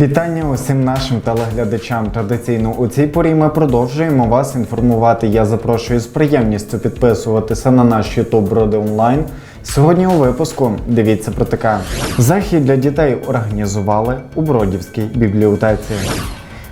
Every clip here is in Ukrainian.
Вітання усім нашим телеглядачам. Традиційно у цій порі ми продовжуємо вас інформувати. Я запрошую з приємністю підписуватися на наш YouTube Броди онлайн. Сьогодні у випуску дивіться про таке. Захід для дітей організували у Бродівській бібліотеці.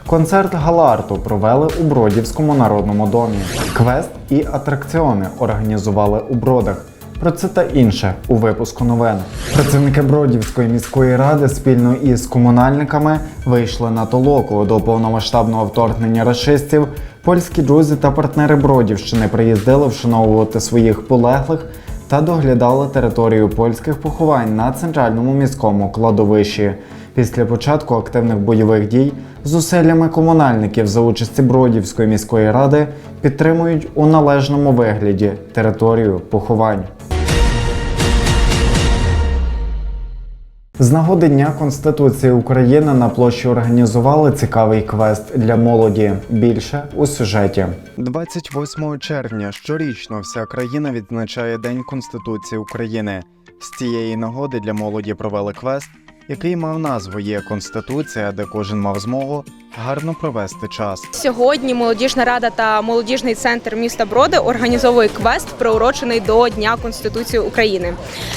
Концерт галарту провели у Бродівському народному домі. Квест і атракціони організували у Бродах. Про це та інше у випуску новин. Працівники Бродівської міської ради спільно із комунальниками вийшли на толоку до повномасштабного вторгнення рашистів. Польські друзі та партнери Бродівщини приїздили вшановувати своїх полеглих та доглядали територію польських поховань на центральному міському кладовищі. Після початку активних бойових дій зусиллями комунальників за участі Бродівської міської ради підтримують у належному вигляді територію поховань. З нагоди Дня Конституції України на площі організували цікавий квест для молоді. Більше у сюжеті. 28 червня щорічно вся країна відзначає День Конституції України. З цієї нагоди для молоді провели квест, який мав назву Є Конституція, де кожен мав змогу гарно провести час. Сьогодні молодіжна рада та молодіжний центр міста Броди організовує квест, приурочений до Дня Конституції України.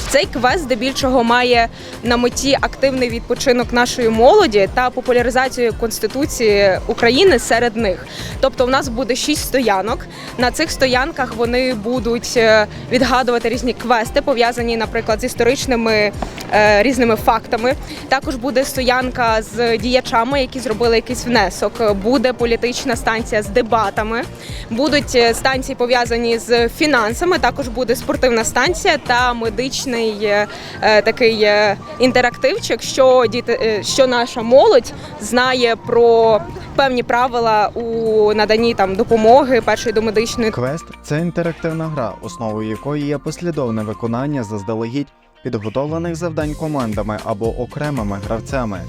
Цей квест здебільшого має на меті активний відпочинок нашої молоді та популяризацію Конституції України серед них. Тобто, в нас буде шість стоянок. На цих стоянках вони будуть е, відгадувати різні квести, пов'язані, наприклад, з історичними е, різними фактами. Також буде стоянка з діячами, які зробили якийсь внесок. Буде політична станція з дебатами. Будуть е, станції пов'язані з фінансами. Також буде спортивна станція та медичний е, е, такий інтерактивчик, що діти, що наша молодь знає про певні правила у наданні там допомоги першої домедичної Квест це інтерактивна гра, основою якої є послідовне виконання заздалегідь підготовлених завдань командами або окремими гравцями.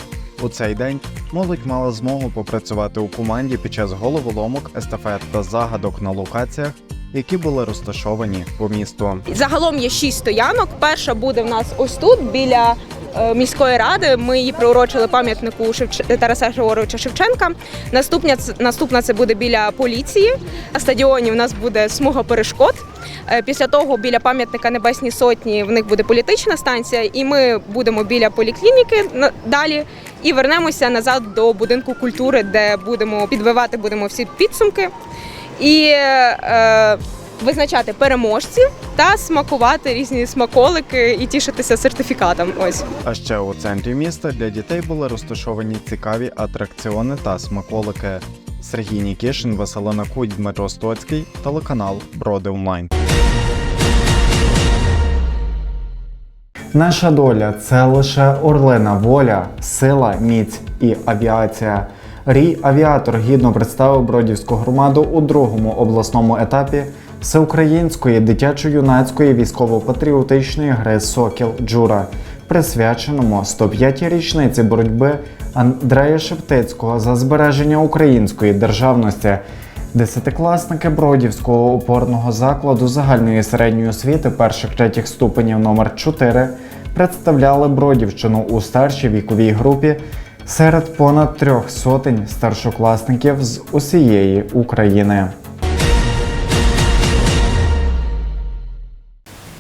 У цей день молодь мала змогу попрацювати у команді під час головоломок, естафет та загадок на локаціях, які були розташовані по місту. Загалом є шість стоянок. Перша буде в нас ось тут біля. е, Міської ради ми її приурочили пам'ятнику Шевч- Тараса Григоровича Шевченка. Наступня ц- наступна це буде біля поліції. На стадіоні в нас буде смуга перешкод. Е, Після того біля пам'ятника Небесній Сотні в них буде політична станція, і ми будемо біля поліклініки далі. І вернемося назад до будинку культури, де будемо підбивати будемо всі підсумки і е, визначати переможців та смакувати різні смаколики і тішитися сертифікатом. Ось. А ще у центрі міста для дітей були розташовані цікаві атракціони та смаколики. Сергій Нікішин, Василина Кудь, Дмитро Стоцький, телеканал Броди Онлайн. Наша доля це лише орлина воля, сила, міць і авіація. Рій авіатор гідно представив Бродівську громаду у другому обласному етапі всеукраїнської дитячо-юнацької військово-патріотичної гри Сокіл Джура, присвяченому 105-й річниці боротьби Андрея Шептицького за збереження української державності. Десятикласники Бродівського опорного закладу загальної середньої освіти перших третіх ступенів номер 4 представляли Бродівщину у старшій віковій групі серед понад трьох сотень старшокласників з усієї України.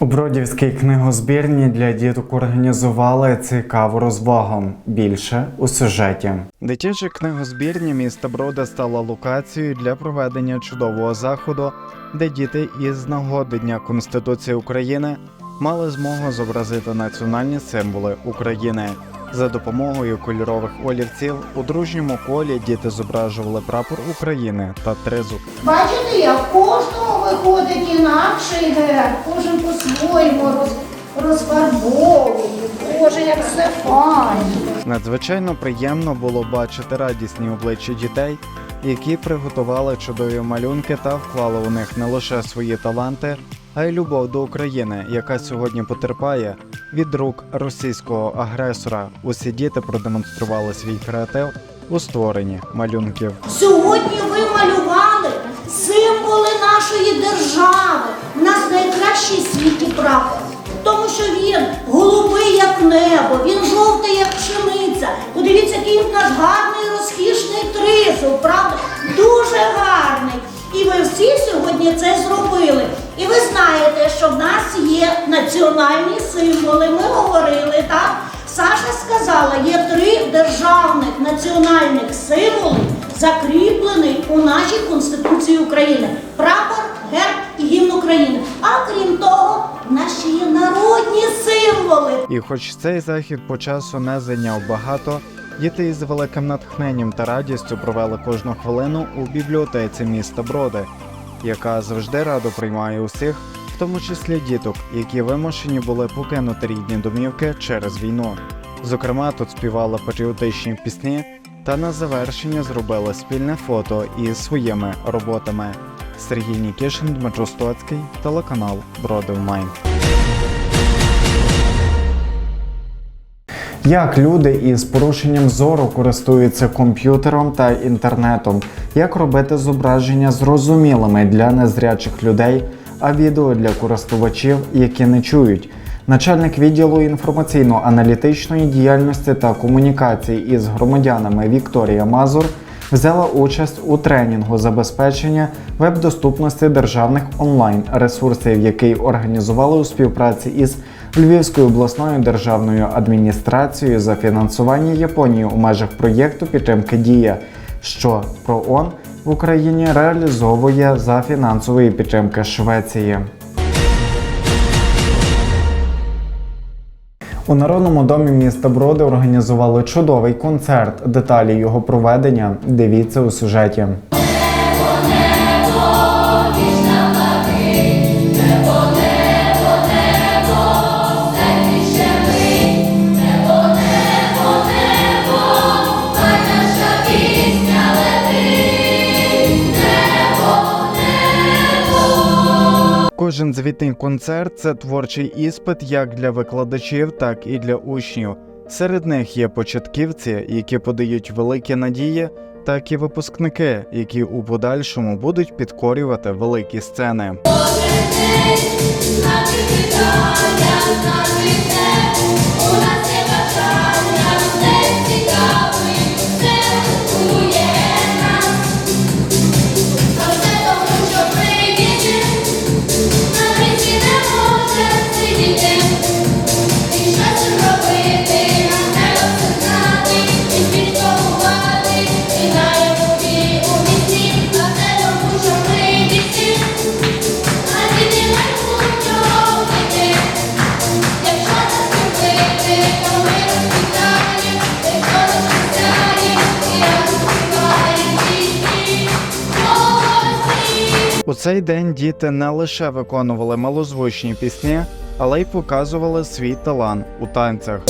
У Бродівській книгозбірні для діток організували цікаву розвагу. Більше у сюжеті. Дитяча книгозбірня міста Брода стала локацією для проведення чудового заходу, де діти із нагоди Дня Конституції України мали змогу зобразити національні символи України. За допомогою кольорових олівців у дружньому колі діти зображували прапор України та тризуб. Бачите, як кожного виходить інакший герб, кожен по-своєму роз, розфарбовує. Боже, як все файно. Надзвичайно приємно було бачити радісні обличчя дітей, які приготували чудові малюнки та вклали у них не лише свої таланти, а й любов до України, яка сьогодні потерпає від рук російського агресора. Усі діти продемонстрували свій креатив у створенні малюнків. Сьогодні ви малювали символи нашої держави. У нас найкращий світі прапор. Тому що він голубий, як небо, він жовтий, як пшениця. Подивіться, який в нас гарний, розкішний тризуб, правда? Дуже гарний. І ви всі сьогодні це зробили. І ви знаєте, що в нас є національні символи. Ми говорили, так? Саша сказала, є три державних національних символи, закріплений у нашій Конституції України. Прапор, герб і гімн України. А крім того, ще є народні символи. І хоч цей захід по часу не зайняв багато, діти із великим натхненням та радістю провели кожну хвилину у бібліотеці міста Броди, яка завжди радо приймає усіх, в тому числі діток, які вимушені були покинути рідні домівки через війну. Зокрема, тут співала патріотичні пісні та на завершення зробила спільне фото із своїми роботами. Сергій Нікішин, Дмитро Стоцький, телеканал Бродив Онлайн. Як люди із порушенням зору користуються комп'ютером та інтернетом, як робити зображення зрозумілими для незрячих людей, а відео для користувачів, які не чують. Начальник відділу інформаційно-аналітичної діяльності та комунікації із громадянами Вікторія Мазур взяла участь у тренінгу забезпечення веб-доступності державних онлайн-ресурсів, який організували у співпраці із Львівською обласною державною адміністрацією за фінансування Японії у межах проєкту підтримки Дія, що ПРООН в Україні реалізовує за фінансової підтримки Швеції. У Народному домі міста Броди організували чудовий концерт. Деталі його проведення дивіться у сюжеті. Кожен звітний концерт це творчий іспит як для викладачів, так і для учнів. Серед них є початківці, які подають великі надії, так і випускники, які у подальшому будуть підкорювати великі сцени. У цей день діти не лише виконували малозвучні пісні, але й показували свій талант у танцях.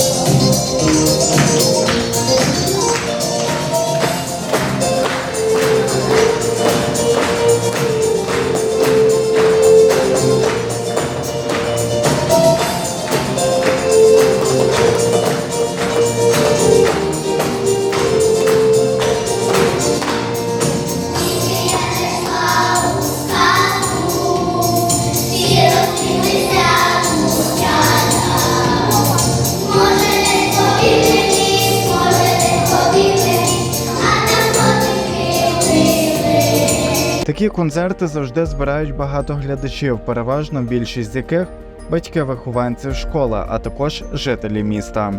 Такі концерти завжди збирають багато глядачів, переважно більшість з яких батьки вихованців школи, а також жителі міста.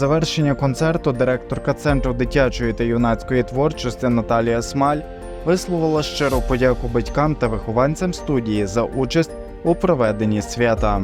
Завершення концерту директорка центру дитячої та юнацької творчості Наталія Смаль висловила щиру подяку батькам та вихованцям студії за участь у проведенні свята.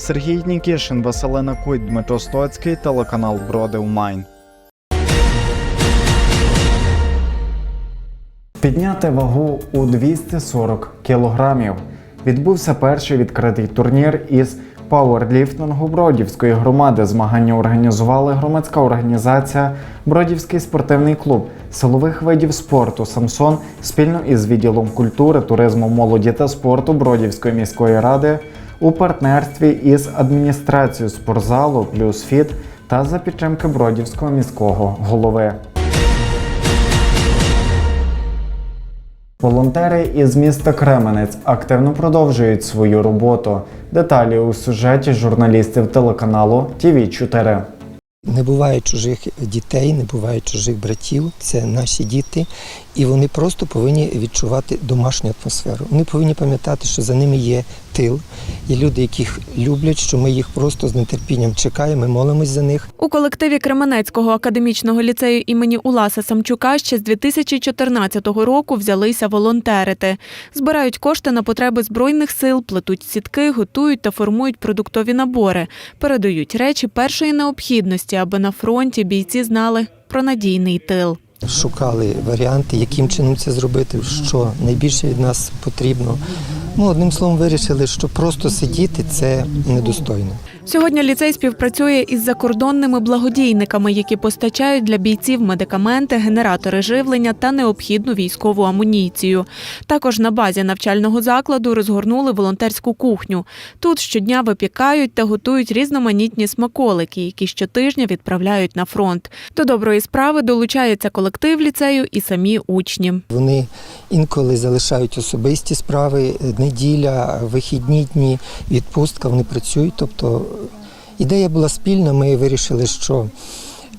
Сергій Нікішин, Василина Куть, Дмитро Стоцький, телеканал Броди Онлайн. Підняти вагу у 240 кілограмів. Відбувся перший відкритий турнір із пауерліфтингу Бродівської громади. Змагання організували громадська організація Бродівський спортивний клуб силових видів спорту Самсон спільно із відділом культури, туризму, молоді та спорту Бродівської міської ради у партнерстві із адміністрацією спортзалу Плюс Фіт та за підтримки Бродівського міського голови. Волонтери із міста Кременець активно продовжують свою роботу. Деталі у сюжеті журналістів телеканалу ТВ 4 Не буває чужих дітей, не буває чужих братів. Це наші діти, і вони просто повинні відчувати домашню атмосферу. Вони повинні пам'ятати, що за ними є тил, є люди, яких люблять, що ми їх просто з нетерпінням чекаємо, ми молимось за них. У колективі Кременецького академічного ліцею імені Уласа Самчука ще з 2014 року взялися волонтерити. Збирають кошти на потреби збройних сил, плетуть сітки, готують та формують продуктові набори, передають речі першої необхідності, аби на фронті бійці знали про надійний тил. Шукали варіанти, яким чином це зробити, що найбільше від нас потрібно. Ну, одним словом, вирішили, що просто сидіти це недостойно. Сьогодні ліцей співпрацює із закордонними благодійниками, які постачають для бійців медикаменти, генератори живлення та необхідну військову амуніцію. Також на базі навчального закладу розгорнули волонтерську кухню. Тут щодня випікають та готують різноманітні смаколики, які щотижня відправляють на фронт. До доброї справи долучається колектив ліцею і самі учні. Вони інколи залишають особисті справи, неділя, вихідні дні, відпустка, вони працюють. Тобто ідея була спільна, ми вирішили, що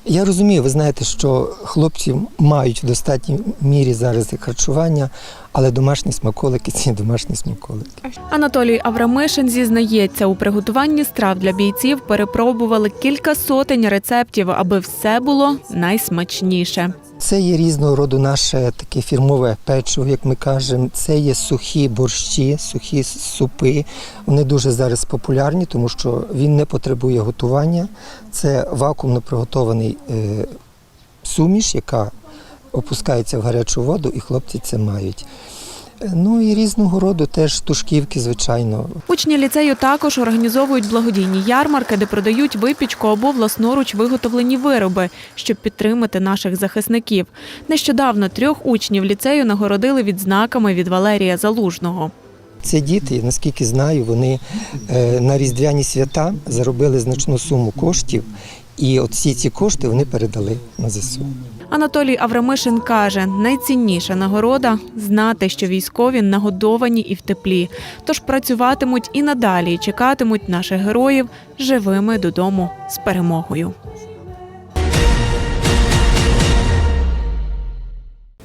я розумію, ви знаєте, що хлопці мають в достатній мірі зараз і харчування, але домашні смаколики це домашні смаколики. Анатолій Аврамишин зізнається, у приготуванні страв для бійців перепробували кілька сотень рецептів, аби все було найсмачніше. Це є різного роду наше таке фірмове печиво, як ми кажемо. Це є сухі борщі, сухі супи. Вони дуже зараз популярні, тому що він не потребує готування. Це вакуумно приготований е, суміш, яка опускається в гарячу воду, і хлопці це мають. Ну і різного роду теж тушківки, звичайно. Учні ліцею також організовують благодійні ярмарки, де продають випічку або власноруч виготовлені вироби, щоб підтримати наших захисників. Нещодавно трьох учнів ліцею нагородили відзнаками від Валерія Залужного. Це діти, наскільки знаю, вони е, на різдвяні свята заробили значну суму коштів, і от всі ці кошти вони передали на ЗСУ. Анатолій Аврамишин каже, найцінніша нагорода знати, що військові нагодовані і в теплі, тож працюватимуть і надалі, чекатимуть наших героїв живими додому з перемогою.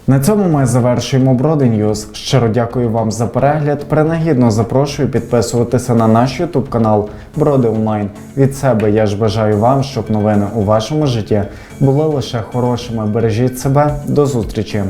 На цьому ми завершуємо Броди Ньюз. Щиро дякую вам за перегляд. Принагідно запрошую підписуватися на наш ютуб канал Броди Онлайн. Від себе я ж бажаю вам, щоб новини у вашому житті були лише хорошими. Бережіть себе. До зустрічі!